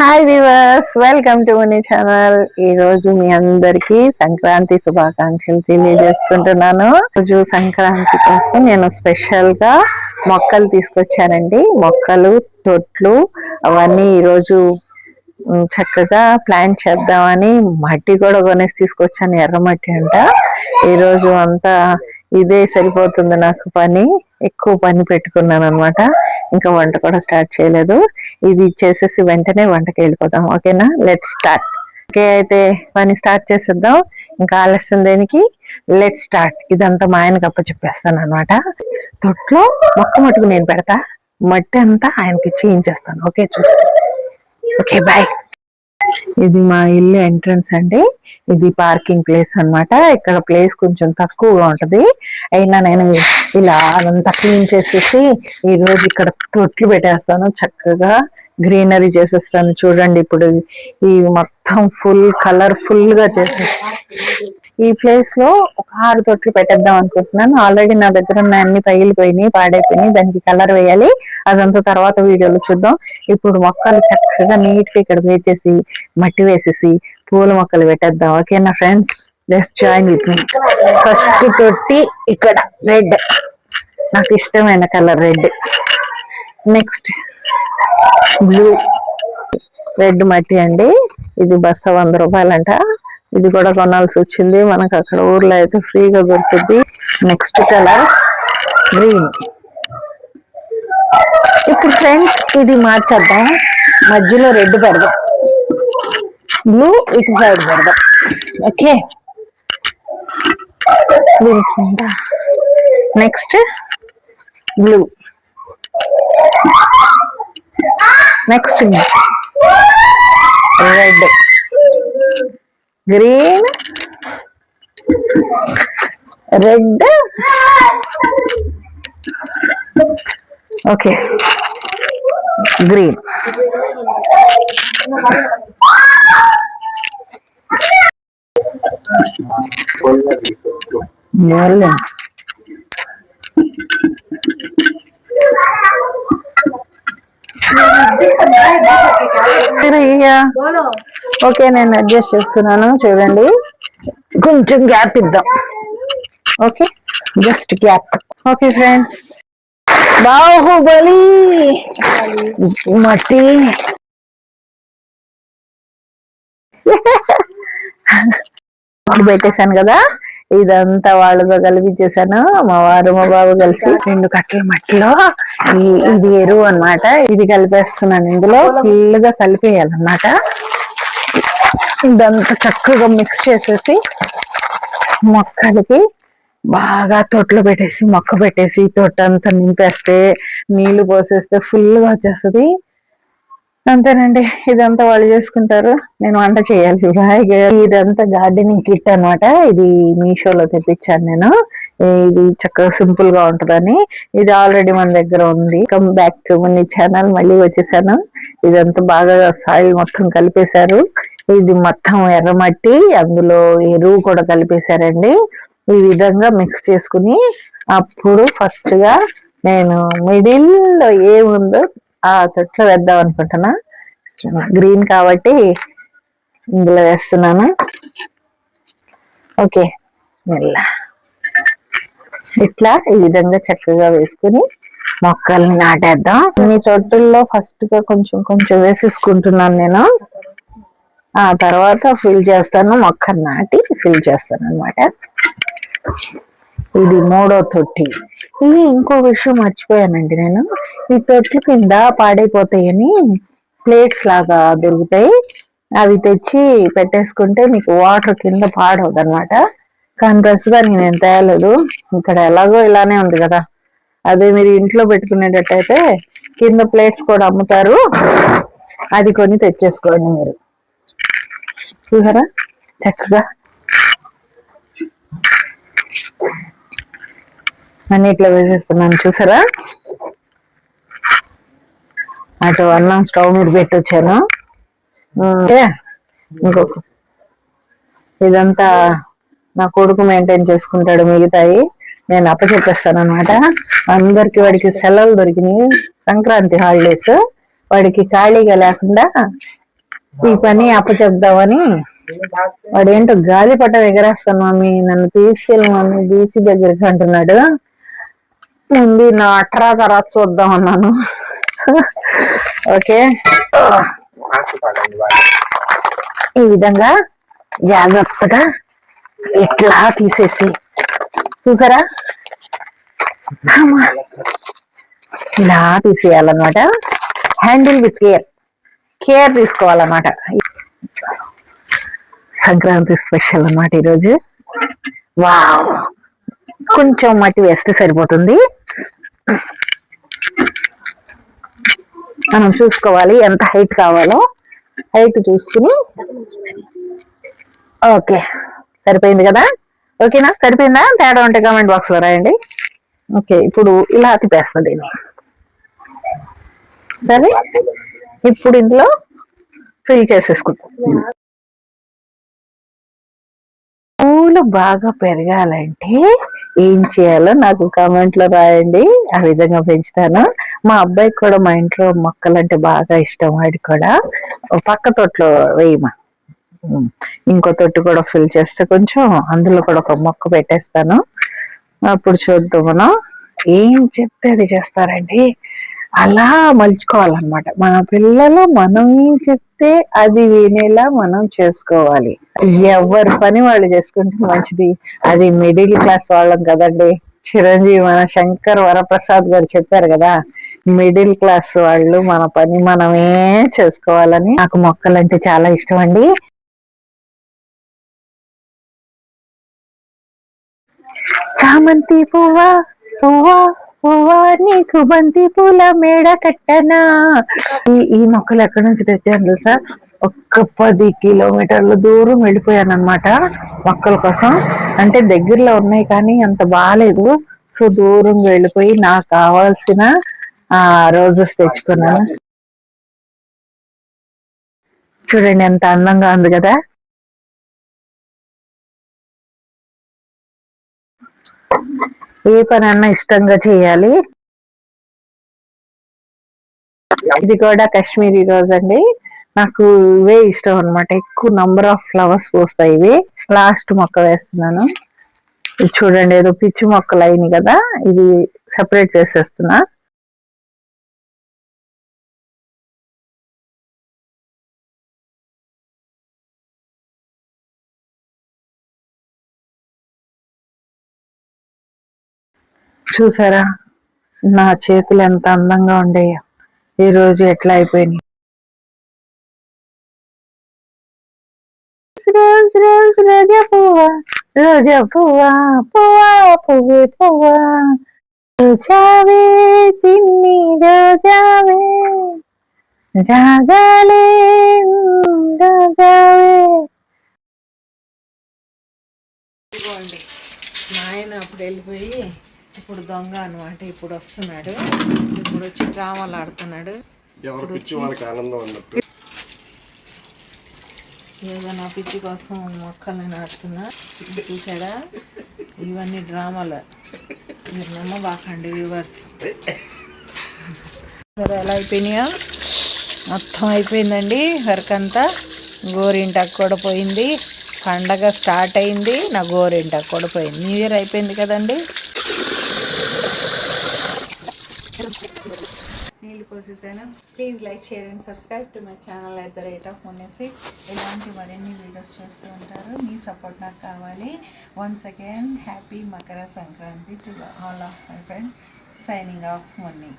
Hi viewers welcome to money channel. ఈ రోజు మీ అందరికి సంక్రాంతి శుభాకాంక్షలు తెలియజేసుకుంటున్నాను. రోజు సంక్రాంతి కోసం నేను స్పెషల్గా మొక్కలు తీసుకొచ్చానండి. మొక్కలు తొట్లు అవన్నీ ఈరోజు చక్కగా ప్లాన్ చేద్దామని మట్టి కూడా కొనేసి తీసుకొచ్చాను ఎర్రమట్టి అంట. ఈరోజు అంతా ఇదే సరిపోతుంది నాకు పని. ఎక్కువ పని పెట్టుకున్నాను అనమాట ఇంకా వంట కూడా స్టార్ట్ చేయలేదు. ఇది చేసేసి వెంటనే వంటకి వెళ్ళిపోదాం. ఓకేనా? లెట్ స్టార్ట్ ఓకే అయితే పని స్టార్ట్ చేసేద్దాం. ఇంకా ఆలస్యం దేనికి? లెట్ స్టార్ట్ ఇదంతా మా ఆయనకి అప్ప చెప్పేస్తాను అనమాట తొట్లో మొక్క మటుకు నేను పెడతా. మట్టి అంతా ఆయనకి చేయించేస్తాను. ఓకే చూస్తాను ఓకే బాయ్ ఇది మా ఇల్లు ఎంట్రన్స్ అండి. ఇది పార్కింగ్ ప్లేస్ అన్నమాట. ఇక్కడ ప్లేస్ కొంచెం తక్కువగా ఉంటది. అయినా నేను ఇలా అదంతా క్లీన్ చేసేసి ఈ రోజు ఇక్కడ తొట్లు పెట్టేస్తాను చక్కగా. గ్రీనరీ చేసేస్తాను చూడండి ఇప్పుడు. ఈ మొత్తం ఫుల్ కలర్ఫుల్గా చేసేస్తాను. ఈ ప్లేస్లో ఒక ఆరు తొట్లు పెట్టేద్దాం అనుకుంటున్నాను. ఆల్రెడీ నా దగ్గర ఉన్న అన్ని పగిలిపోయినాయి పాడైపోయినాయి. దానికి కలర్ వేయాలి. అదంతా తర్వాత వీడియోలో చూద్దాం. ఇప్పుడు మొక్కలు చక్కగా నీట్గా ఇక్కడ వేసేసి మట్టి వేసేసి పూల మొక్కలు పెట్టేద్దాం. ఓకేనా friends just join with me first తొట్టి ఇక్కడ రెడ్ నాకు ఇష్టమైన colour red next blue red మట్టి అండి. ఇది బస్తా వంద రూపాయలంట. ఇది కూడా కొనాల్సి వచ్చింది. మనకు అక్కడ ఊర్లో అయితే ఫ్రీగా దొరుకుతుంది నెక్స్ట్ కలర్ గ్రీన్ ఇప్పుడు ఫ్రెండ్స్ ఇది మార్చేద్దాం. మధ్యలో రెడ్ పెడదాం. బ్లూ ఇటు సైడ్ పెడదాం. Okay next blue next red green red okay green Merlin. Okay నేను అడ్జస్ట్ చేస్తున్నాను చూడండి. కొంచెం గ్యాప్ ఇద్దాం. Okay just gap. Okay friends. Baahubali! మట్టి. పెట్టేశాను కదా ఇదంతా వాళ్ళతో కలిపించేసాను మా వారు మా బాబు కలిసి రెండు కట్టల మట్టిలో ఇది ఎరువు అన్నమాట. ఇది కలిపేస్తున్నాను ఇందులో ఫుల్గా కలిపేయాలన్నమాట. ఇదంతా చక్కగా మిక్స్ చేసేసి మొక్కలకి బాగా తొట్లు పెట్టేసి మొక్క పెట్టేసి తొట్టంతా నింపేస్తే నీళ్ళు పోసేస్తే ఫుల్గా వచ్చేస్తుంది. అంతేనండి ఇదంతా వాళ్ళు చేసుకుంటారు. నేను వంట చేయాలి. ఇదంతా గార్డెనింగ్ కిట్ అన్నమాట. ఇది మీషోలో తెప్పించాను నేను. ఇది చక్కగా సింపుల్గా ఉంటుందని. ఇది ఆల్రెడీ మన దగ్గర ఉంది. కమ్ బ్యాక్ టు మన ఛానల్ మళ్ళీ వచ్చేసాను. ఇదంతా బాగా సాయిల్ మొత్తం కలిపేశారు. ఇది మొత్తం ఎర్రమట్టి అందులో ఎరువు కూడా కలిపేశారండి. ఈ విధంగా మిక్స్ చేసుకుని అప్పుడు ఫస్ట్గా నేను మిడిల్లో ఏముందో ఆ తొట్లో వేద్దాం అనుకుంటున్నా. గ్రీన్ కాబట్టి ఇందులో వేస్తున్నాను. ఓకే మెల్ల. ఇట్లా ఈ విధంగా చక్కగా వేసుకుని మొక్కల్ని నాటేద్దాం. మీ తొట్టుల్లో ఫస్ట్గా కొంచెం కొంచెం వేసేసుకుంటున్నాను నేను. ఆ తర్వాత ఫిల్ చేస్తాను మొక్క నాటి ఫిల్ చేస్తాను అన్నమాట ఇది మూడో తొట్టి. ఇది ఇంకో విషయం మర్చిపోయానండి నేను. ఈ తొట్టి కింద పాడైపోతాయని ప్లేట్స్ లాగా దొరుకుతాయి. అవి తెచ్చి పెట్టేసుకుంటే మీకు వాటర్ కింద పాడవదు అనమాట కానీ ప్రస్తుతానికి నేను తేయలేదు ఇక్కడ ఎలాగో ఇలానే ఉంది కదా. అదే మీరు ఇంట్లో పెట్టుకునేటట్టయితే కింద ప్లేట్స్ కూడా అమ్ముతారు. అది కొని తెచ్చేసుకోండి మీరు. చూసారా? చక్కగా. అన్నిట్లో వేసేస్తున్నాను. చూసారా? అటు అన్నం స్టవ్ మీద పెట్టొచ్చాను. ఇంకొక ఇదంతా నా కొడుకు మెయింటైన్ చేసుకుంటాడు మిగతాయి. నేను అప్పచెప్పేస్తాను అనమాట అందరికి వాడికి సెలవులు దొరికినాయి. సంక్రాంతి హాలిడేస్ వాడికి ఖాళీగా లేకుండా ఈ పని అప్పచెప్దామని వాడేంటో గాలి పట్ట ఎగరేస్తాను మమ్మీ నన్ను తీసుకెళ్ళి మమ్మీ బీచ్ దగ్గరికి అంటున్నాడు. ముందు నా అట్రా తర్వాత చూద్దాం అన్నాను. ఓకే. ఈ విధంగా జాగ్రత్తగా ఇట్లా తీసేసి చూసారా? ఇలా తీసేయాలన్నమాట. హ్యాండిల్ విత్ కేర్ కేర్ తీసుకోవాలన్నమాట. సంక్రాంతి స్పెషల్ అన్నమాట ఈరోజు. వావ్ కొంచెం మట్టి వేస్తే సరిపోతుంది. మనం చూసుకోవాలి ఎంత హైట్ కావాలో. హైట్ చూసుకుని. ఓకే సరిపోయింది కదా? ఓకేనా? సరిపోయిందా? తేడా ఉంటే కామెంట్ బాక్స్లో రాయండి. ఓకే ఇప్పుడు ఇలా తిప్పేస్తుంది దీన్ని. సరే? ఇప్పుడు ఇందులో ఫిల్ చేసేసుకుంటాం పూలు బాగా పెరగాలంటే ఏం చేయాలో నాకు కామెంట్లో రాయండి. ఆ విధంగా పెంచుతాను. మా అబ్బాయికి కూడా మా ఇంట్లో మొక్కలంటే బాగా ఇష్టం వాడికి కూడా. పక్క తోటలో వేయమా? ఇంకో తొట్టు కూడా ఫిల్ చేస్తే కొంచెం అందులో కూడా ఒక మొక్క పెట్టేస్తాను. అప్పుడు చూద్దాం మనం. ఏం చెప్తే అది చేస్తారండి? అలా మలుచుకోవాలన్నమాట. మన పిల్లలు మనం ఏం చెప్తే అది వినేలా మనం చేసుకోవాలి. ఎవరి పని వాళ్ళు చేసుకుంటే మంచిది. అది మిడిల్ క్లాస్ వాళ్ళం కదండి. చిరంజీవి మన శంకర్ వరప్రసాద్ గారు చెప్పారు కదా మిడిల్ క్లాస్ వాళ్ళు మన పని మనమే చేసుకోవాలని. నాకు మొక్కలంటే చాలా ఇష్టం అండి. చామంతి పువ్వా పువ్వా పువ్వా నీకు బంతి పూల మేడ కట్టనా? ఈ ఈ మొక్కలు ఎక్కడి నుంచి తెచ్చాను తెలుసా? ఒక్క పది కిలోమీటర్ల దూరం వెళ్ళిపోయాను అనమాట మొక్కల కోసం. అంటే దగ్గరలో ఉన్నాయి కానీ అంత బాగాలేదు. సో దూరం వెళ్ళిపోయి నాకు కావాల్సిన ఆ రోజెస్ తెచ్చుకున్నాను. చూడండి ఎంత అందంగా ఉంది కదా. ఏ పనన్నా ఇష్టంగా చేయాలి. ఇది కూడా కాశ్మీరీ రోజ్ అండి. నాకు ఇవే ఇష్టం అన్నమాట. ఎక్కువ నంబర్ ఆఫ్ ఫ్లవర్స్ పోస్తాయి ఇవి. లాస్ట్ మొక్క వేస్తున్నాను. ఇది చూడండి ఏదో పిచ్చి మొక్కలు అయింది కదా. ఇది సపరేట్ చేసేస్తున్నా. చూసారా? నా చేతులు ఎంత అందంగా ఉండేయో. ఈ రోజు ఎట్లా అయిపోయినాయి రోజు రోజు రోజా పువ్వా రోజా పువ్వా పువ్వా పువ్వు పువ్వా. రోజావే చిన్ని రోజావే. రాగాలే రాజావే ఇదిగోండి ఆయన అప్పుడు వెళ్ళిపోయి ఇప్పుడు దొంగ అనమాట ఇప్పుడు వస్తున్నాడు. ఇప్పుడు వచ్చి డ్రామాలు ఆడుతున్నాడు. ఏదో నా పిచ్చి కోసం మొక్కల్ని నాటుతున్నా. చూసాడా? ఇవన్నీ డ్రామాలు. మీరు నమ్మబాకండి వ్యూవర్స్. సరే ఎలా అయిపోయినాయో? మొత్తం అయిపోయిందండి వర్క్ అంతా గోరింటాకు కూడా పోయింది. పండగ స్టార్ట్ అయింది నా గోరింటాకు కూడా పోయింది. న్యూ ఇయర్ అయిపోయింది కదండి. నీళ్ళు పోసేసాను. Please like share and subscribe to my channel at the rate of మునేసి ఇలాంటి మరిన్ని వీడియోస్ చేస్తూ ఉంటారు మీ సపోర్ట్ నాకు కావాలి. Once again happy Makar Sankranti to all of my friends signing off మొన్నీ